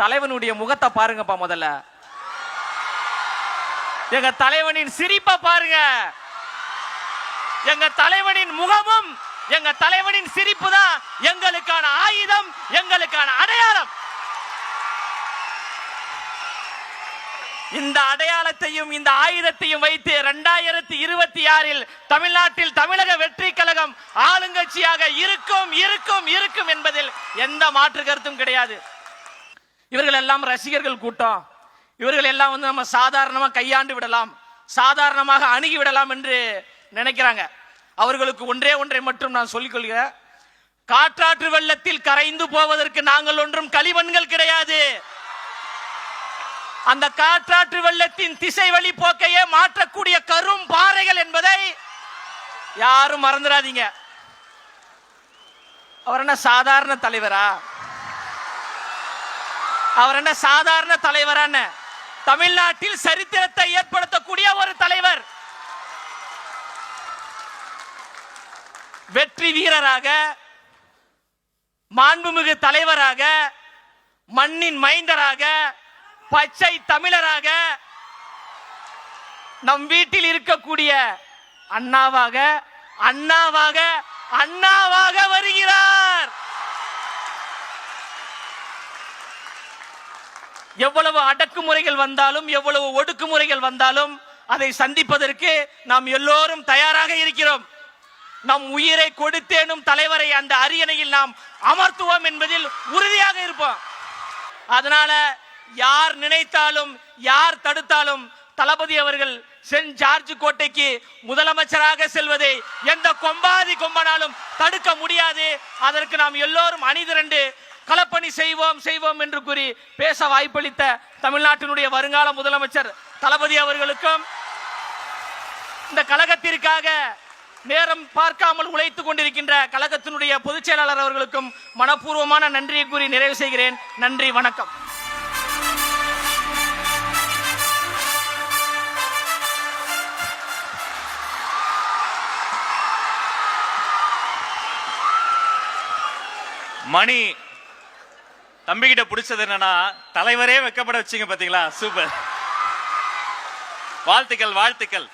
தலைவனுடைய முகத்தை பாருங்கப்பா முதல்ல. எங்க தலைவனின் சிரிப்பை பாருங்க. எங்க தலைவனின் முகமும் எங்க தலைவனின் சிரிப்பு தான் எங்களுக்கான ஆயுதம் எங்களுக்கான அடையாளம். இந்த அடையாளத்தையும் இந்த ஆயுதத்தையும் வைத்து இரண்டாயிரத்தி இருபத்தி ஆறில் தமிழ்நாட்டில் தமிழக வெற்றி கழகம் ஆளுங்கட்சியாக இருக்கும் இருக்கும் இருக்கும் என்பதில் எந்த மாற்று கருத்தும் கிடையாது. இவர்கள் எல்லாம் ரசிகர்கள் கூட்டம். இவர்கள் எல்லாம் வந்து நம்ம சாதாரணமா கையாண்டு விடலாம். சாதாரணமாக அணுகி விடலாம் என்று நினைக்கிறாங்க. அவர்களுக்கு ஒன்றே ஒன்றை மட்டும் நான் சொல்லிக்கொள்கிறேன் காற்றாற்று வெள்ளத்தில் கரைந்து போவதற்கு நாங்கள் ஒன்றும் களிமண்கள் கிடையாது. அந்த காற்றாற்று வெள்ளத்தின் திசை வழி போக்கையே மாற்றக்கூடிய கரும் பாறைகள் என்பதை யாரும் மறந்துடாதீங்க. அவர் என்ன சாதாரண தலைவரா? அவர் என்ன சாதாரண தலைவர் தமிழ்நாட்டில் சரித்திரத்தை ஏற்படுத்தக்கூடிய ஒரு தலைவர். வெற்றி வீரராக மாண்புமிகு தலைவராக மண்ணின் மைந்தராக பச்சை தமிழராக நம் வீட்டில் இருக்கக்கூடிய அண்ணாவாக அண்ணாவாக அண்ணாவாக வருகிறார். எவ்வளவு அடக்குமுறைகள் வந்தாலும் எவ்வளவு ஒடுக்குமுறைகள் வந்தாலும் அதை சந்திப்பதற்கு நாம் எல்லோரும் தயாராக இருக்கிறோம். நம் உயிரை கொடுத்தேனும் தலைவரை அந்த அரியணையில் நாம் அமர்த்துவோம் என்பதில் உறுதியாக இருப்போம். அதனால யார் நினைத்தாலும் யார் தடுத்தாலும் தளபதி அவர்கள் சென்ட் ஜார்ஜ் கோட்டைக்கு முதலமைச்சராக செல்வதை எந்த கொம்பாதி கொம்பனாலும் தடுக்க முடியாது. அதற்கு நாம் எல்லோரும் அணிதிரண்டு களப்பணி செய்வோம் செய்வோம் என்று கூறி பேச வாய்ப்பளித்த தமிழ்நாட்டினுடைய வருங்கால முதலமைச்சர் தளபதி அவர்களுக்கும் இந்த கழகத்திற்காக நேரம் பார்க்காமல் உழைத்துக் கொண்டிருக்கின்ற கழகத்தினுடைய பொதுச் செயலாளர் அவர்களுக்கும் மனப்பூர்வமான நன்றியை கூறி நிறைவு செய்கிறேன். நன்றி வணக்கம். மணி தம்பிக்கிட்ட பிடிச்சது என்னன்னா தலைவரே வைக்கப்பட வச்சீங்க பாத்தீங்களா? சூப்பர். வாழ்த்துக்கள் வாழ்த்துக்கள்.